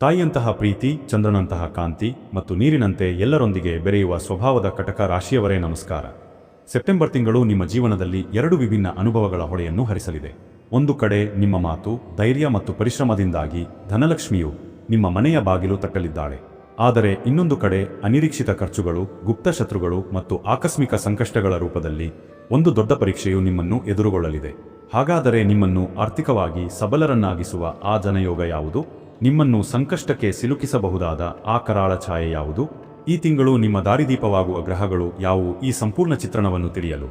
ತಾಯಿಯಂತಹ ಪ್ರೀತಿ, ಚಂದ್ರನಂತಹ ಕಾಂತಿ ಮತ್ತು ನೀರಿನಂತೆ ಎಲ್ಲರೊಂದಿಗೆ ಬೆರೆಯುವ ಸ್ವಭಾವದ ಕಟಕ ರಾಶಿಯವರೇ ನಮಸ್ಕಾರ. ಸೆಪ್ಟೆಂಬರ್ ತಿಂಗಳು ನಿಮ್ಮ ಜೀವನದಲ್ಲಿ ಎರಡು ವಿಭಿನ್ನ ಅನುಭವಗಳ ಹೊಳೆಯನ್ನು ಹರಿಸಲಿದೆ. ಒಂದು ಕಡೆ ನಿಮ್ಮ ಮಾತು, ಧೈರ್ಯ ಮತ್ತು ಪರಿಶ್ರಮದಿಂದಾಗಿ ಧನಲಕ್ಷ್ಮಿಯು ನಿಮ್ಮ ಮನೆಯ ಬಾಗಿಲು ತಟ್ಟಲಿದ್ದಾಳೆ. ಆದರೆ ಇನ್ನೊಂದು ಕಡೆ ಅನಿರೀಕ್ಷಿತ ಖರ್ಚುಗಳು, ಗುಪ್ತ ಶತ್ರುಗಳು ಮತ್ತು ಆಕಸ್ಮಿಕ ಸಂಕಷ್ಟಗಳ ರೂಪದಲ್ಲಿ ಒಂದು ದೊಡ್ಡ ಪರೀಕ್ಷೆಯು ನಿಮ್ಮನ್ನು ಎದುರುಗೊಳ್ಳಲಿದೆ. ಹಾಗಾದರೆ ನಿಮ್ಮನ್ನು ಆರ್ಥಿಕವಾಗಿ ಸಬಲರನ್ನಾಗಿಸುವ ಆ ಜನಯೋಗ ಯಾವುದು? ನಿಮ್ಮನ್ನು ಸಂಕಷ್ಟಕ್ಕೆ ಸಿಲುಕಿಸಬಹುದಾದ ಆ ಕರಾಳ ಛಾಯೆ ಯಾವುದು? ಈ ತಿಂಗಳು ನಿಮ್ಮ ದಾರಿದೀಪವಾಗುವ ಗ್ರಹಗಳು ಯಾವುವು? ಈ ಸಂಪೂರ್ಣ ಚಿತ್ರಣವನ್ನು ತಿಳಿಯಲು.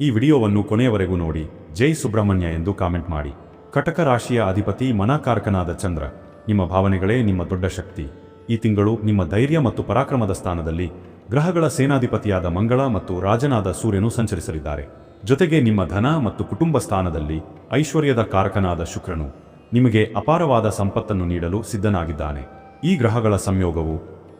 ಈ ವಿಡಿಯೋವನ್ನು ಕೊನೆಯವರೆಗೂ ನೋಡಿ. ಜೈ ಸುಬ್ರಹ್ಮಣ್ಯ ಎಂದು ಕಾಮೆಂಟ್ ಮಾಡಿ. ಕಟಕ ರಾಶಿಯ ಅಧಿಪತಿ ಮನಾಕಾರಕನಾದ ಚಂದ್ರ, ನಿಮ್ಮ ಭಾವನೆಗಳೇ ನಿಮ್ಮ ದೊಡ್ಡ ಶಕ್ತಿ. ಈ ತಿಂಗಳು ನಿಮ್ಮ ಧೈರ್ಯ ಮತ್ತು ಪರಾಕ್ರಮದ ಸ್ಥಾನದಲ್ಲಿ ಗ್ರಹಗಳ ಸೇನಾಧಿಪತಿಯಾದ ಮಂಗಳ ಮತ್ತು ರಾಜನಾದ ಸೂರ್ಯನು ಸಂಚರಿಸಲಿದ್ದಾರೆ. ಜೊತೆಗೆ ನಿಮ್ಮ ಧನ ಮತ್ತು ಕುಟುಂಬ ಸ್ಥಾನದಲ್ಲಿ ಐಶ್ವರ್ಯದ ಕಾರಕನಾದ ಶುಕ್ರನು. ನಿಮಗೆ ಅಪಾರವಾದ ಸಂಪತ್ತನ್ನು ನೀಡಲು ಸಿದ್ಧನಾಗಿದ್ದಾನೆ. ಈ ಗ್ರಹಗಳ ಸಂಯೋಗವು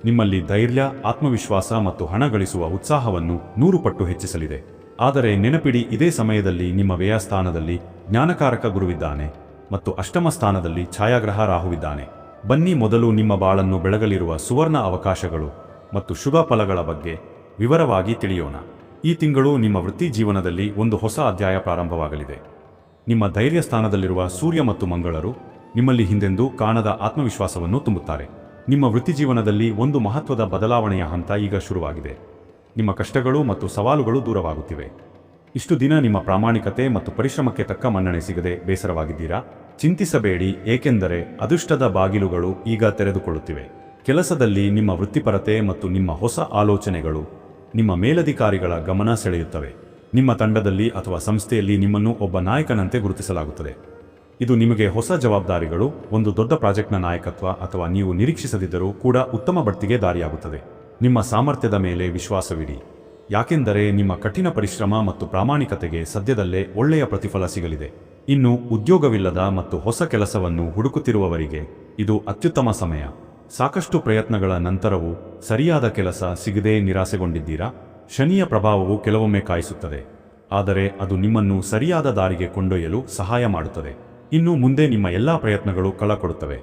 ನಿಮ್ಮಲ್ಲಿ ಧೈರ್ಯ, ಆತ್ಮವಿಶ್ವಾಸ ಮತ್ತು ಹಣ ಗಳಿಸುವ ಉತ್ಸಾಹವನ್ನು ನೂರು ಪಟ್ಟು ಹೆಚ್ಚಿಸಲಿದೆ. ಆದರೆ ನೆನಪಿಡಿ, ಇದೇ ಸಮಯದಲ್ಲಿ ನಿಮ್ಮ ವ್ಯಯಸ್ಥಾನದಲ್ಲಿ ಜ್ಞಾನಕಾರಕ ಗುರುವಿದ್ದಾನೆ ಮತ್ತು ಅಷ್ಟಮ ಸ್ಥಾನದಲ್ಲಿ ಛಾಯಾಗ್ರಹ ರಾಹುವಿದ್ದಾನೆ. ಬನ್ನಿ ಮೊದಲು ನಿಮ್ಮ ಬಾಳನ್ನು ಬೆಳಗಲಿರುವ ಸುವರ್ಣ ಅವಕಾಶಗಳು ಮತ್ತು ಶುಭ ಫಲಗಳ ಬಗ್ಗೆ ವಿವರವಾಗಿ ತಿಳಿಯೋಣ. ಈ ತಿಂಗಳು ನಿಮ್ಮ ವೃತ್ತಿ ಜೀವನದಲ್ಲಿ ಒಂದು ಹೊಸ ಅಧ್ಯಾಯ ಪ್ರಾರಂಭವಾಗಲಿದೆ. ನಿಮ್ಮ ಧೈರ್ಯ ಸ್ಥಾನದಲ್ಲಿರುವ ಸೂರ್ಯ ಮತ್ತು ಮಂಗಳರು ನಿಮ್ಮಲ್ಲಿ ಹಿಂದೆಂದು ಕಾಣದ ಆತ್ಮವಿಶ್ವಾಸವನ್ನು ತುಂಬುತ್ತಾರೆ. ನಿಮ್ಮ ವೃತ್ತಿ ಜೀವನದಲ್ಲಿ ಒಂದು ಮಹತ್ವದ ಬದಲಾವಣೆಯ ಹಂತ ಈಗ ಶುರುವಾಗಿದೆ. ನಿಮ್ಮ ಕಷ್ಟಗಳು ಮತ್ತು ಸವಾಲುಗಳು ದೂರವಾಗುತ್ತಿವೆ. ಇಷ್ಟು ದಿನ ನಿಮ್ಮ ಪ್ರಾಮಾಣಿಕತೆ ಮತ್ತು ಪರಿಶ್ರಮಕ್ಕೆ ತಕ್ಕ ಮನ್ನಣೆ ಸಿಗದೆ ಬೇಸರವಾಗಿದ್ದೀರಾ? ಚಿಂತಿಸಬೇಡಿ, ಏಕೆಂದರೆ ಅದೃಷ್ಟದ ಬಾಗಿಲುಗಳು ಈಗ ತೆರೆದುಕೊಳ್ಳುತ್ತಿವೆ. ಕೆಲಸದಲ್ಲಿ ನಿಮ್ಮ ವೃತ್ತಿಪರತೆ ಮತ್ತು ನಿಮ್ಮ ಹೊಸ ಆಲೋಚನೆಗಳು ನಿಮ್ಮ ಮೇಲಧಿಕಾರಿಗಳ ಗಮನ ಸೆಳೆಯುತ್ತವೆ. ನಿಮ್ಮ ತಂಡದಲ್ಲಿ ಅಥವಾ ಸಂಸ್ಥೆಯಲ್ಲಿ ನಿಮ್ಮನ್ನು ಒಬ್ಬ ನಾಯಕನಂತೆ ಗುರುತಿಸಲಾಗುತ್ತದೆ. ಇದು ನಿಮಗೆ ಹೊಸ ಜವಾಬ್ದಾರಿಗಳು, ಒಂದು ದೊಡ್ಡ ಪ್ರಾಜೆಕ್ಟ್ನ ನಾಯಕತ್ವ ಅಥವಾ ನೀವು ನಿರೀಕ್ಷಿಸದಿದ್ದರೂ ಕೂಡ ಉತ್ತಮ ಬಡ್ತಿಗೆ ದಾರಿಯಾಗುತ್ತದೆ. ನಿಮ್ಮ ಸಾಮರ್ಥ್ಯದ ಮೇಲೆ ವಿಶ್ವಾಸವಿಡಿ. ಯಾಕೆಂದರೆ ನಿಮ್ಮ ಕಠಿಣ ಪರಿಶ್ರಮ ಮತ್ತು ಪ್ರಾಮಾಣಿಕತೆಗೆ ಸದ್ಯದಲ್ಲೇ ಒಳ್ಳೆಯ ಪ್ರತಿಫಲ ಸಿಗಲಿದೆ. ಇನ್ನು ಉದ್ಯೋಗವಿಲ್ಲದ ಮತ್ತು ಹೊಸ ಕೆಲಸವನ್ನು ಹುಡುಕುತ್ತಿರುವವರಿಗೆ ಇದು ಅತ್ಯುತ್ತಮ ಸಮಯ. ಸಾಕಷ್ಟು ಪ್ರಯತ್ನಗಳ ನಂತರವೂ ಸರಿಯಾದ ಕೆಲಸ ಸಿಗದೇ ನಿರಾಸೆಗೊಂಡಿದ್ದೀರಾ? ಶನಿಯ ಪ್ರಭಾವವು ಕೆಲವೊಮ್ಮೆ ಕಾಯಿಸುತ್ತದೆ, ಆದರೆ ಅದು ನಿಮ್ಮನ್ನು ಸರಿಯಾದ ದಾರಿಗೆ ಕೊಂಡೊಯ್ಯಲು ಸಹಾಯ ಮಾಡುತ್ತದೆ. ಇನ್ನು ಮುಂದೆ ನಿಮ್ಮ ಎಲ್ಲಾ ಪ್ರಯತ್ನಗಳು ಕಳಕೊಡುತ್ತವೆ.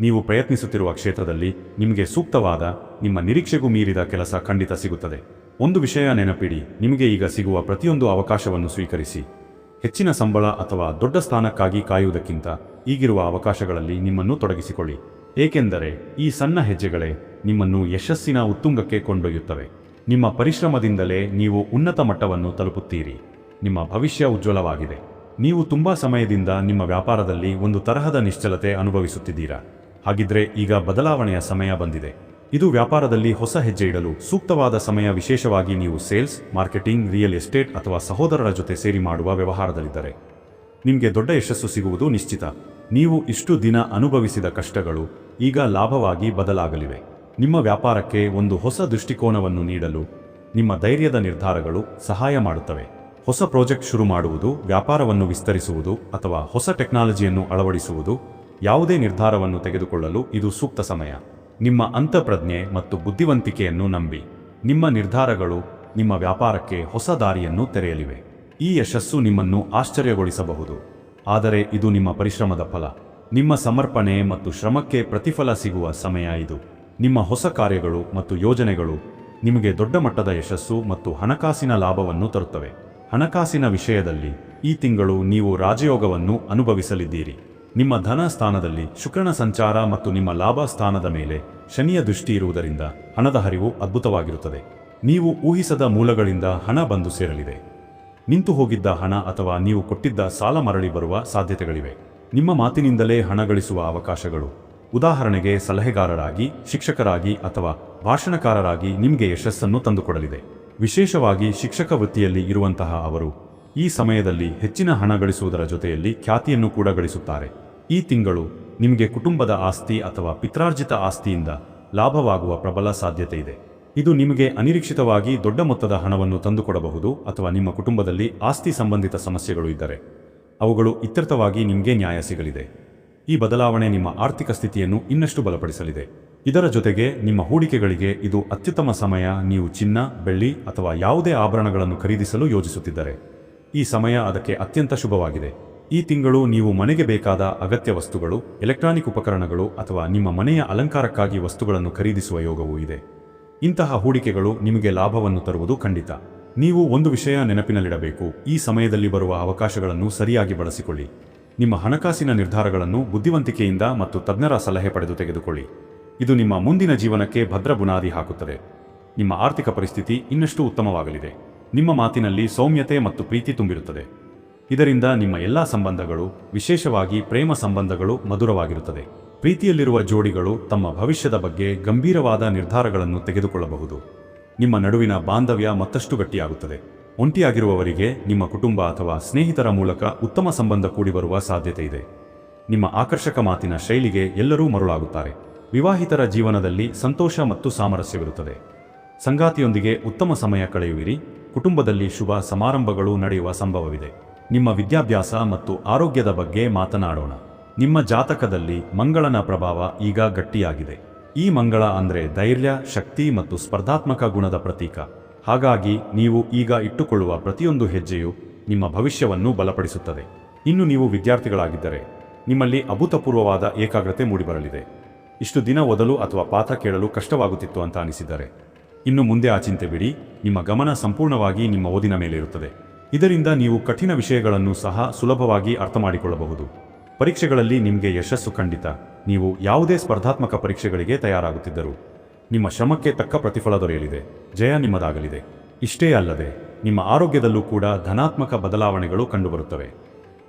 ನೀವು ಪ್ರಯತ್ನಿಸುತ್ತಿರುವ ಕ್ಷೇತ್ರದಲ್ಲಿ ನಿಮಗೆ ಸೂಕ್ತವಾದ, ನಿಮ್ಮ ನಿರೀಕ್ಷೆಗೂ ಮೀರಿದ ಕೆಲಸ ಖಂಡಿತ ಸಿಗುತ್ತದೆ. ಒಂದು ವಿಷಯ ನೆನಪಿಡಿ, ನಿಮಗೆ ಈಗ ಸಿಗುವ ಪ್ರತಿಯೊಂದು ಅವಕಾಶವನ್ನು ಸ್ವೀಕರಿಸಿ. ಹೆಚ್ಚಿನ ಸಂಬಳ ಅಥವಾ ದೊಡ್ಡ ಸ್ಥಾನಕ್ಕಾಗಿ ಕಾಯುವುದಕ್ಕಿಂತ ಈಗಿರುವ ಅವಕಾಶಗಳಲ್ಲಿ ನಿಮ್ಮನ್ನು ತೊಡಗಿಸಿಕೊಳ್ಳಿ. ಏಕೆಂದರೆ ಈ ಸಣ್ಣ ಹೆಜ್ಜೆಗಳೇ ನಿಮ್ಮನ್ನು ಯಶಸ್ಸಿನ ಉತ್ತುಂಗಕ್ಕೆ ಕೊಂಡೊಯ್ಯುತ್ತವೆ. ನಿಮ್ಮ ಪರಿಶ್ರಮದಿಂದಲೇ ನೀವು ಉನ್ನತ ಮಟ್ಟವನ್ನು ತಲುಪುತ್ತೀರಿ. ನಿಮ್ಮ ಭವಿಷ್ಯ ಉಜ್ವಲವಾಗಿದೆ. ನೀವು ತುಂಬಾ ಸಮಯದಿಂದ ನಿಮ್ಮ ವ್ಯಾಪಾರದಲ್ಲಿ ಒಂದು ತರಹದ ನಿಶ್ಚಲತೆ ಅನುಭವಿಸುತ್ತಿದ್ದೀರಾ. ಹಾಗಿದ್ರೆ ಈಗ ಬದಲಾವಣೆಯ ಸಮಯ ಬಂದಿದೆ. ಇದು ವ್ಯಾಪಾರದಲ್ಲಿ ಹೊಸ ಹೆಜ್ಜೆ ಇಡಲು ಸೂಕ್ತವಾದ ಸಮಯ ವಿಶೇಷವಾಗಿ ನೀವು ಸೇಲ್ಸ್, ಮಾರ್ಕೆಟಿಂಗ್, ರಿಯಲ್ ಎಸ್ಟೇಟ್ ಅಥವಾ ಸಹೋದರರ ಜೊತೆ ಸೇರಿ ಮಾಡುವ ವ್ಯವಹಾರದಲ್ಲಿದ್ದರೆ ನಿಮಗೆ ದೊಡ್ಡ ಯಶಸ್ಸು ಸಿಗುವುದು ನಿಶ್ಚಿತ. ನೀವು ಇಷ್ಟು ದಿನ ಅನುಭವಿಸಿದ ಕಷ್ಟಗಳು ಈಗ ಲಾಭವಾಗಿ ಬದಲಾಗಲಿವೆ. ನಿಮ್ಮ ವ್ಯಾಪಾರಕ್ಕೆ ಒಂದು ಹೊಸ ದೃಷ್ಟಿಕೋನವನ್ನು ನೀಡಲು ನಿಮ್ಮ ಧೈರ್ಯದ ನಿರ್ಧಾರಗಳು ಸಹಾಯ ಮಾಡುತ್ತವೆ. ಹೊಸ ಪ್ರಾಜೆಕ್ಟ್ ಶುರು ಮಾಡುವುದು, ವ್ಯಾಪಾರವನ್ನು ವಿಸ್ತರಿಸುವುದು ಅಥವಾ ಹೊಸ ಟೆಕ್ನಾಲಜಿಯನ್ನು ಅಳವಡಿಸುವುದು ಯಾವುದೇ ನಿರ್ಧಾರವನ್ನು ತೆಗೆದುಕೊಳ್ಳಲು ಇದು ಸೂಕ್ತ ಸಮಯ. ನಿಮ್ಮ ಅಂತಃಪ್ರಜ್ಞೆ ಮತ್ತು ಬುದ್ಧಿವಂತಿಕೆಯನ್ನು ನಂಬಿ. ನಿಮ್ಮ ನಿರ್ಧಾರಗಳು ನಿಮ್ಮ ವ್ಯಾಪಾರಕ್ಕೆ ಹೊಸ ದಾರಿಯನ್ನು ತೆರೆಯಲಿವೆ. ಈ ಯಶಸ್ಸು ನಿಮ್ಮನ್ನು ಆಶ್ಚರ್ಯಗೊಳಿಸಬಹುದು. ಆದರೆ ಇದು ನಿಮ್ಮ ಪರಿಶ್ರಮದ ಫಲ. ನಿಮ್ಮ ಸಮರ್ಪಣೆ ಮತ್ತು ಶ್ರಮಕ್ಕೆ ಪ್ರತಿಫಲ ಸಿಗುವ ಸಮಯ ಇದು. ನಿಮ್ಮ ಹೊಸ ಕಾರ್ಯಗಳು ಮತ್ತು ಯೋಜನೆಗಳು ನಿಮಗೆ ದೊಡ್ಡ ಮಟ್ಟದ ಯಶಸ್ಸು ಮತ್ತು ಹಣಕಾಸಿನ ಲಾಭವನ್ನು ತರುತ್ತವೆ. ಹಣಕಾಸಿನ ವಿಷಯದಲ್ಲಿ ಈ ತಿಂಗಳು ನೀವು ರಾಜಯೋಗವನ್ನು ಅನುಭವಿಸಲಿದ್ದೀರಿ. ನಿಮ್ಮ ಧನ ಸ್ಥಾನದಲ್ಲಿ ಶುಕ್ರನ ಸಂಚಾರ ಮತ್ತು ನಿಮ್ಮ ಲಾಭ ಸ್ಥಾನದ ಮೇಲೆ ಶನಿಯ ದೃಷ್ಟಿ ಇರುವುದರಿಂದ ಹಣದ ಹರಿವು ಅದ್ಭುತವಾಗಿರುತ್ತದೆ. ನೀವು ಊಹಿಸದ ಮೂಲಗಳಿಂದ ಹಣ ಬಂದು ಸೇರಲಿದೆ. ನಿಂತು ಹೋಗಿದ್ದ ಹಣ ಅಥವಾ ನೀವು ಕೊಟ್ಟಿದ್ದ ಸಾಲ ಮರಳಿ ಬರುವ ಸಾಧ್ಯತೆಗಳಿವೆ. ನಿಮ್ಮ ಮಾತಿನಿಂದಲೇ ಹಣ ಗಳಿಸುವ ಅವಕಾಶಗಳು ಉದಾಹರಣೆಗೆ ಸಲಹೆಗಾರರಾಗಿ, ಶಿಕ್ಷಕರಾಗಿ ಅಥವಾ ಭಾಷಣಕಾರರಾಗಿ ನಿಮಗೆ ಯಶಸ್ಸನ್ನು ತಂದುಕೊಡಲಿದೆ. ವಿಶೇಷವಾಗಿ ಶಿಕ್ಷಕ ವೃತ್ತಿಯಲ್ಲಿ ಇರುವಂತಹ ಅವರು ಈ ಸಮಯದಲ್ಲಿ ಹೆಚ್ಚಿನ ಹಣ ಗಳಿಸುವುದರ ಜೊತೆಯಲ್ಲಿ ಖ್ಯಾತಿಯನ್ನು ಕೂಡ ಗಳಿಸುತ್ತಾರೆ. ಈ ತಿಂಗಳು ನಿಮಗೆ ಕುಟುಂಬದ ಆಸ್ತಿ ಅಥವಾ ಪಿತ್ರಾರ್ಜಿತ ಆಸ್ತಿಯಿಂದ ಲಾಭವಾಗುವ ಪ್ರಬಲ ಸಾಧ್ಯತೆ ಇದೆ. ಇದು ನಿಮಗೆ ಅನಿರೀಕ್ಷಿತವಾಗಿ ದೊಡ್ಡ ಮೊತ್ತದ ಹಣವನ್ನು ತಂದುಕೊಡಬಹುದು ಅಥವಾ ನಿಮ್ಮ ಕುಟುಂಬದಲ್ಲಿ ಆಸ್ತಿ ಸಂಬಂಧಿತ ಸಮಸ್ಯೆಗಳು ಇದ್ದರೆ. ಅವುಗಳು ಇತ್ಯರ್ಥವಾಗಿ ನಿಮಗೆ ನ್ಯಾಯ ಸಿಗಲಿದೆ. ಈ ಬದಲಾವಣೆ ನಿಮ್ಮ ಆರ್ಥಿಕ ಸ್ಥಿತಿಯನ್ನು ಇನ್ನಷ್ಟು ಬಲಪಡಿಸಲಿದೆ. ಇದರ ಜೊತೆಗೆ ನಿಮ್ಮ ಹೂಡಿಕೆಗಳಿಗೆ ಇದು ಅತ್ಯುತ್ತಮ ಸಮಯ. ನೀವು ಚಿನ್ನ, ಬೆಳ್ಳಿ ಅಥವಾ ಯಾವುದೇ ಆಭರಣಗಳನ್ನು ಖರೀದಿಸಲು ಯೋಜಿಸುತ್ತಿದ್ದರೆ. ಈ ಸಮಯ ಅದಕ್ಕೆ ಅತ್ಯಂತ ಶುಭವಾಗಿದೆ. ಈ ತಿಂಗಳು ನೀವು ಮನೆಗೆ ಬೇಕಾದ ಅಗತ್ಯ ವಸ್ತುಗಳು, ಎಲೆಕ್ಟ್ರಾನಿಕ್ ಉಪಕರಣಗಳು ಅಥವಾ ನಿಮ್ಮ ಮನೆಯ ಅಲಂಕಾರಕ್ಕಾಗಿ ವಸ್ತುಗಳನ್ನು ಖರೀದಿಸುವ ಯೋಗವೂ ಇದೆ. ಇಂತಹ ಹೂಡಿಕೆಗಳು ನಿಮಗೆ ಲಾಭವನ್ನು ತರುವುದು ಖಂಡಿತ. ನೀವು ಒಂದು ವಿಷಯ ನೆನಪಿನಲ್ಲಿಡಬೇಕು. ಈ ಸಮಯದಲ್ಲಿ ಬರುವ ಅವಕಾಶಗಳನ್ನು ಸರಿಯಾಗಿ ಬಳಸಿಕೊಳ್ಳಿ. ನಿಮ್ಮ ಹಣಕಾಸಿನ ನಿರ್ಧಾರಗಳನ್ನು ಬುದ್ಧಿವಂತಿಕೆಯಿಂದ ಮತ್ತು ತಜ್ಞರ ಸಲಹೆ ಪಡೆದು ತೆಗೆದುಕೊಳ್ಳಿ. ಇದು ನಿಮ್ಮ ಮುಂದಿನ ಜೀವನಕ್ಕೆ ಭದ್ರ ಬುನಾದಿ ಹಾಕುತ್ತದೆ. ನಿಮ್ಮ ಆರ್ಥಿಕ ಪರಿಸ್ಥಿತಿ ಇನ್ನಷ್ಟು ಉತ್ತಮವಾಗಲಿದೆ. ನಿಮ್ಮ ಮಾತಿನಲ್ಲಿ ಸೌಮ್ಯತೆ ಮತ್ತು ಪ್ರೀತಿ ತುಂಬಿರುತ್ತದೆ. ಇದರಿಂದ ನಿಮ್ಮ ಎಲ್ಲಾ ಸಂಬಂಧಗಳು, ವಿಶೇಷವಾಗಿ ಪ್ರೇಮ ಸಂಬಂಧಗಳು ಮಧುರವಾಗಿರುತ್ತದೆ. ಪ್ರೀತಿಯಲ್ಲಿರುವ ಜೋಡಿಗಳು ತಮ್ಮ ಭವಿಷ್ಯದ ಬಗ್ಗೆ ಗಂಭೀರವಾದ ನಿರ್ಧಾರಗಳನ್ನು ತೆಗೆದುಕೊಳ್ಳಬಹುದು. ನಿಮ್ಮ ನಡುವಿನ ಬಾಂಧವ್ಯ ಮತ್ತಷ್ಟು ಗಟ್ಟಿಯಾಗುತ್ತದೆ. ಒಂಟಿಯಾಗಿರುವವರಿಗೆ ನಿಮ್ಮ ಕುಟುಂಬ ಅಥವಾ ಸ್ನೇಹಿತರ ಮೂಲಕ ಉತ್ತಮ ಸಂಬಂಧ ಕೂಡಿಬರುವ ಸಾಧ್ಯತೆ ಇದೆ ನಿಮ್ಮ ಆಕರ್ಷಕ ಮಾತಿನ ಶೈಲಿಗೆ ಎಲ್ಲರೂ ಮರುಳಾಗುತ್ತಾರೆ. ವಿವಾಹಿತರ ಜೀವನದಲ್ಲಿ ಸಂತೋಷ ಮತ್ತು ಸಾಮರಸ್ಯವಿರುತ್ತದೆ. ಸಂಗಾತಿಯೊಂದಿಗೆ ಉತ್ತಮ ಸಮಯ ಕಳೆಯುವಿರಿ. ಕುಟುಂಬದಲ್ಲಿ ಶುಭ ಸಮಾರಂಭಗಳು ನಡೆಯುವ ಸಂಭವವಿದೆ. ನಿಮ್ಮ ವಿದ್ಯಾಭ್ಯಾಸ ಮತ್ತು ಆರೋಗ್ಯದ ಬಗ್ಗೆ ಮಾತನಾಡೋಣ. ನಿಮ್ಮ ಜಾತಕದಲ್ಲಿ ಮಂಗಳನ ಪ್ರಭಾವ ಈಗ ಗಟ್ಟಿಯಾಗಿದೆ. ಈ ಮಂಗಳ ಅಂದರೆ ಧೈರ್ಯ, ಶಕ್ತಿ ಮತ್ತು ಸ್ಪರ್ಧಾತ್ಮಕ ಗುಣದ ಪ್ರತೀಕ. ಹಾಗಾಗಿ ನೀವು ಈಗ ಇಟ್ಟುಕೊಳ್ಳುವ ಪ್ರತಿಯೊಂದು ಹೆಜ್ಜೆಯು ನಿಮ್ಮ ಭವಿಷ್ಯವನ್ನು ಬಲಪಡಿಸುತ್ತದೆ. ಇನ್ನು ನೀವು ವಿದ್ಯಾರ್ಥಿಗಳಾಗಿದ್ದರೆ ನಿಮ್ಮಲ್ಲಿ ಅಭೂತಪೂರ್ವವಾದ ಏಕಾಗ್ರತೆ ಮೂಡಿಬರಲಿದೆ. ಇಷ್ಟು ದಿನ ಓದಲು ಅಥವಾ ಪಾಠ ಕೇಳಲು ಕಷ್ಟವಾಗುತ್ತಿತ್ತು ಅಂತ ಅನಿಸಿದ್ದಾರೆ ಇನ್ನು ಮುಂದೆ ಆ ಚಿಂತೆ ಬಿಡಿ, ನಿಮ್ಮ ಗಮನ ಸಂಪೂರ್ಣವಾಗಿ ನಿಮ್ಮ ಓದಿನ ಮೇಲೆ ಇರುತ್ತದೆ. ಇದರಿಂದ ನೀವು ಕಠಿಣ ವಿಷಯಗಳನ್ನು ಸಹ ಸುಲಭವಾಗಿ ಅರ್ಥ ಮಾಡಿಕೊಳ್ಳಬಹುದು ಪರೀಕ್ಷೆಗಳಲ್ಲಿ ನಿಮಗೆ ಯಶಸ್ಸು ಖಂಡಿತ. ನೀವು ಯಾವುದೇ ಸ್ಪರ್ಧಾತ್ಮಕ ಪರೀಕ್ಷೆಗಳಿಗೆ ತಯಾರಾಗುತ್ತಿದ್ದರು. ನಿಮ್ಮ ಶ್ರಮಕ್ಕೆ ತಕ್ಕ ಪ್ರತಿಫಲ ದೊರೆಯಲಿದೆ. ಜಯ ನಿಮ್ಮದಾಗಲಿದೆ. ಇಷ್ಟೇ ಅಲ್ಲದೆ, ನಿಮ್ಮ ಆರೋಗ್ಯದಲ್ಲೂ ಕೂಡ ಧನಾತ್ಮಕ ಬದಲಾವಣೆಗಳು ಕಂಡುಬರುತ್ತವೆ.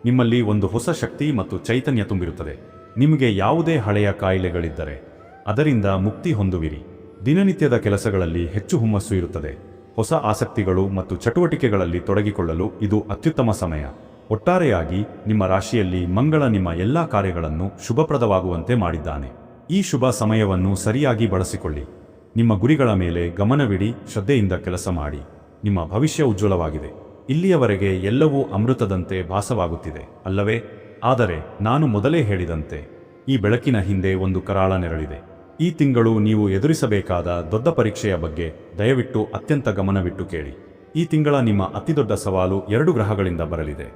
ನಿಮ್ಮಲ್ಲಿ ಒಂದು ಹೊಸ ಶಕ್ತಿ ಮತ್ತು ಚೈತನ್ಯ ತುಂಬಿರುತ್ತದೆ. ನಿಮಗೆ ಯಾವುದೇ ಹಳೆಯ ಕಾಯಿಲೆಗಳಿದ್ದರೆ, ಅದರಿಂದ ಮುಕ್ತಿ ಹೊಂದುವಿರಿ. ದಿನನಿತ್ಯದ ಕೆಲಸಗಳಲ್ಲಿ ಹೆಚ್ಚು ಹುಮ್ಮಸ್ಸು ಇರುತ್ತದೆ. ಹೊಸ ಆಸಕ್ತಿಗಳು ಮತ್ತು ಚಟುವಟಿಕೆಗಳಲ್ಲಿ ತೊಡಗಿಕೊಳ್ಳಲು ಇದು ಅತ್ಯುತ್ತಮ ಸಮಯ. ಒಟ್ಟಾರೆಯಾಗಿ, ನಿಮ್ಮ ರಾಶಿಯಲ್ಲಿ ಮಂಗಳ ನಿಮ್ಮ ಎಲ್ಲಾ ಕಾರ್ಯಗಳನ್ನು ಶುಭಪ್ರದವಾಗುವಂತೆ ಮಾಡಿದ್ದಾನೆ. ಈ ಶುಭ ಸಮಯವನ್ನು ಸರಿಯಾಗಿ ಬಳಸಿಕೊಳ್ಳಿ. ನಿಮ್ಮ ಗುರಿಗಳ ಮೇಲೆ ಗಮನವಿಡಿ, ಶ್ರದ್ಧೆಯಿಂದ ಕೆಲಸ ಮಾಡಿ. ನಿಮ್ಮ ಭವಿಷ್ಯ ಉಜ್ವಲವಾಗಿದೆ. ಇಲ್ಲಿಯವರೆಗೆ ಎಲ್ಲವೂ ಅಮೃತದಂತೆ ಭಾಸವಾಗುತ್ತಿದೆ, ಅಲ್ಲವೇ? ಆದರೆ ನಾನು ಮೊದಲೇ ಹೇಳಿದಂತೆ, ಈ ಬೆಳಕಿನ ಹಿಂದೆ ಒಂದು ಕರಾಳ ನೆರಳಿದೆ. ಈ ತಿಂಗಳು ನೀವು ಎದುರಿಸಬೇಕಾದ ದೊಡ್ಡ ಪರೀಕ್ಷೆಯ ಬಗ್ಗೆ ದಯವಿಟ್ಟು ಅತ್ಯಂತ ಗಮನವಿಟ್ಟು ಕೇಳಿ. ಈ ತಿಂಗಳ ನಿಮ್ಮ ಅತಿದೊಡ್ಡ ಸವಾಲು ಎರಡು ಗ್ರಹಗಳಿಂದ ಬರಲಿದೆ.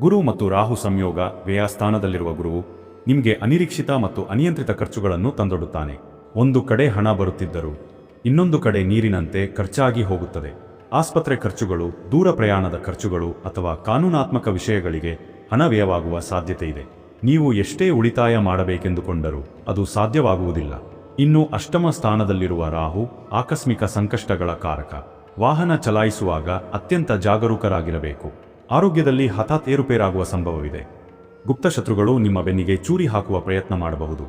ಗುರು ಮತ್ತು ರಾಹು ಸಂಯೋಗ ವ್ಯಯಸ್ಥಾನದಲ್ಲಿರುವ ಗುರುವು ನಿಮಗೆ ಅನಿರೀಕ್ಷಿತ ಮತ್ತು ಅನಿಯಂತ್ರಿತ ಖರ್ಚುಗಳನ್ನು ತಂದೊಡುತ್ತಾನೆ ಒಂದು ಕಡೆ ಹಣ ಬರುತ್ತಿದ್ದರೂ, ಇನ್ನೊಂದು ಕಡೆ ನೀರಿನಂತೆ ಖರ್ಚಾಗಿ ಹೋಗುತ್ತದೆ. ಆಸ್ಪತ್ರೆ ಖರ್ಚುಗಳು, ದೂರ ಪ್ರಯಾಣದ ಖರ್ಚುಗಳು ಅಥವಾ ಕಾನೂನಾತ್ಮಕ ವಿಷಯಗಳಿಗೆ ಹಣ ವ್ಯಯವಾಗುವ ಸಾಧ್ಯತೆ ಇದೆ. ನೀವು ಎಷ್ಟೇ ಉಳಿತಾಯ ಮಾಡಬೇಕೆಂದುಕೊಂಡರೂ ಅದು ಸಾಧ್ಯವಾಗುವುದಿಲ್ಲ. ಇನ್ನು ಅಷ್ಟಮ ಸ್ಥಾನದಲ್ಲಿರುವ ರಾಹು ಆಕಸ್ಮಿಕ ಸಂಕಷ್ಟಗಳ ಕಾರಕ. ವಾಹನ ಚಲಾಯಿಸುವಾಗ ಅತ್ಯಂತ ಜಾಗರೂಕರಾಗಿರಬೇಕು. ಆರೋಗ್ಯದಲ್ಲಿ ಹಠಾತ್ ಏರುಪೇರಾಗುವ ಸಂಭವವಿದೆ. ಗುಪ್ತ ಶತ್ರುಗಳು ನಿಮ್ಮ ಬೆನ್ನಿಗೆ ಚೂರಿ ಹಾಕುವ ಪ್ರಯತ್ನ ಮಾಡಬಹುದು.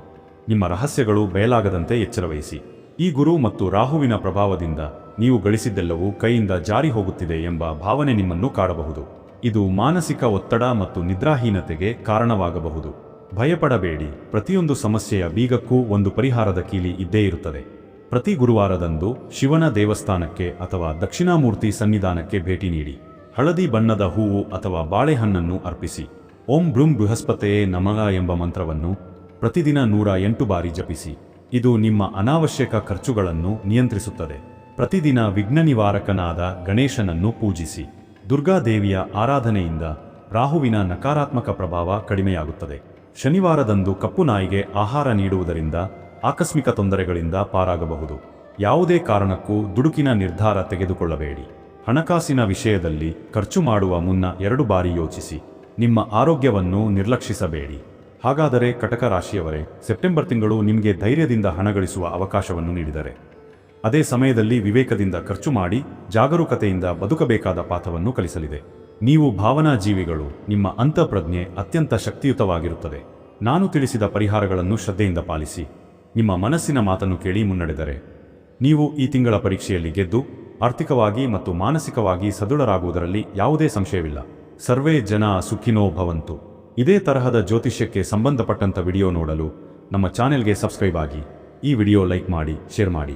ನಿಮ್ಮ ರಹಸ್ಯಗಳು ಬಯಲಾಗದಂತೆ ಎಚ್ಚರವಹಿಸಿ. ಈ ಗುರು ಮತ್ತು ರಾಹುವಿನ ಪ್ರಭಾವದಿಂದ ನೀವು ಗಳಿಸಿದ್ದೆಲ್ಲವೂ ಕೈಯಿಂದ ಜಾರಿ ಹೋಗುತ್ತಿದೆ ಎಂಬ ಭಾವನೆ ನಿಮ್ಮನ್ನು ಕಾಡಬಹುದು. ಇದು ಮಾನಸಿಕ ಒತ್ತಡ ಮತ್ತು ನಿದ್ರಾಹೀನತೆಗೆ ಕಾರಣವಾಗಬಹುದು. ಭಯಪಡಬೇಡಿ. ಪ್ರತಿಯೊಂದು ಸಮಸ್ಯೆಯ ಬೀಗಕ್ಕೂ ಒಂದು ಪರಿಹಾರದ ಕೀಲಿ ಇದ್ದೇ ಇರುತ್ತದೆ. ಪ್ರತಿ ಗುರುವಾರದಂದು ಶಿವನ ದೇವಸ್ಥಾನಕ್ಕೆ ಅಥವಾ ದಕ್ಷಿಣಾಮೂರ್ತಿ ಸನ್ನಿಧಾನಕ್ಕೆ ಭೇಟಿ ನೀಡಿ. ಹಳದಿ ಬಣ್ಣದ ಹೂವು ಅಥವಾ ಬಾಳೆಹಣ್ಣನ್ನು ಅರ್ಪಿಸಿ. ಓಂ ಬೃಂ ಬೃಹಸ್ಪತೆಯೇ ನಮಃ ಎಂಬ ಮಂತ್ರವನ್ನು ಪ್ರತಿದಿನ ನೂರ ಎಂಟು ಬಾರಿ ಜಪಿಸಿ. ಇದು ನಿಮ್ಮ ಅನಾವಶ್ಯಕ ಖರ್ಚುಗಳನ್ನು ನಿಯಂತ್ರಿಸುತ್ತದೆ. ಪ್ರತಿದಿನ ವಿಘ್ನ ನಿವಾರಕನಾದ ಗಣೇಶನನ್ನು ಪೂಜಿಸಿ. ದುರ್ಗಾದೇವಿಯ ಆರಾಧನೆಯಿಂದ ರಾಹುವಿನ ನಕಾರಾತ್ಮಕ ಪ್ರಭಾವ ಕಡಿಮೆಯಾಗುತ್ತದೆ. ಶನಿವಾರದಂದು ಕಪ್ಪು ನಾಯಿಗೆ ಆಹಾರ ನೀಡುವುದರಿಂದ ಆಕಸ್ಮಿಕ ತೊಂದರೆಗಳಿಂದ ಪಾರಾಗಬಹುದು. ಯಾವುದೇ ಕಾರಣಕ್ಕೂ ದುಡುಕಿನ ನಿರ್ಧಾರ ತೆಗೆದುಕೊಳ್ಳಬೇಡಿ. ಹಣಕಾಸಿನ ವಿಷಯದಲ್ಲಿ ಖರ್ಚು ಮಾಡುವ ಮುನ್ನ ಎರಡು ಬಾರಿ ಯೋಚಿಸಿ. ನಿಮ್ಮ ಆರೋಗ್ಯವನ್ನು ನಿರ್ಲಕ್ಷಿಸಬೇಡಿ. ಹಾಗಾದರೆ ಕಟಕ ರಾಶಿಯವರೇ ಸೆಪ್ಟೆಂಬರ್ ತಿಂಗಳು ನಿಮಗೆ ಧೈರ್ಯದಿಂದ ಹಣ ಗಳಿಸುವ ಅವಕಾಶವನ್ನು ನೀಡಿದರೆ. ಅದೇ ಸಮಯದಲ್ಲಿ ವಿವೇಕದಿಂದ ಖರ್ಚು ಮಾಡಿ, ಜಾಗರೂಕತೆಯಿಂದ ಬದುಕಬೇಕಾದ ಪಾಠವನ್ನು ಕಲಿಸಲಿದೆ. ನೀವು ಭಾವನಾ ಜೀವಿಗಳು, ನಿಮ್ಮ ಅಂತಃಪ್ರಜ್ಞೆ ಅತ್ಯಂತ ಶಕ್ತಿಯುತವಾಗಿರುತ್ತದೆ. ನಾನು ತಿಳಿಸಿದ ಪರಿಹಾರಗಳನ್ನು ಶ್ರದ್ಧೆಯಿಂದ ಪಾಲಿಸಿ. ನಿಮ್ಮ ಮನಸ್ಸಿನ ಮಾತನ್ನು ಕೇಳಿ ಮುನ್ನಡೆದರೆ. ನೀವು ಈ ತಿಂಗಳ ಪರೀಕ್ಷೆಯಲ್ಲಿ ಗೆದ್ದು, ಆರ್ಥಿಕವಾಗಿ ಮತ್ತು ಮಾನಸಿಕವಾಗಿ ಸದೃಢರಾಗುವುದರಲ್ಲಿ ಯಾವುದೇ ಸಂಶಯವಿಲ್ಲ. ಸರ್ವೇ ಜನ ಸುಖಿನೋ ಭವಂತು. ಇದೇ ತರಹದ ಜ್ಯೋತಿಷ್ಯಕ್ಕೆ ಸಂಬಂಧಪಟ್ಟಂಥ ವಿಡಿಯೋ ನೋಡಲು ನಮ್ಮ ಚಾನೆಲ್ಗೆ ಸಬ್ಸ್ಕ್ರೈಬ್ ಆಗಿ ಈ ವಿಡಿಯೋ ಲೈಕ್ ಮಾಡಿ, ಶೇರ್ ಮಾಡಿ.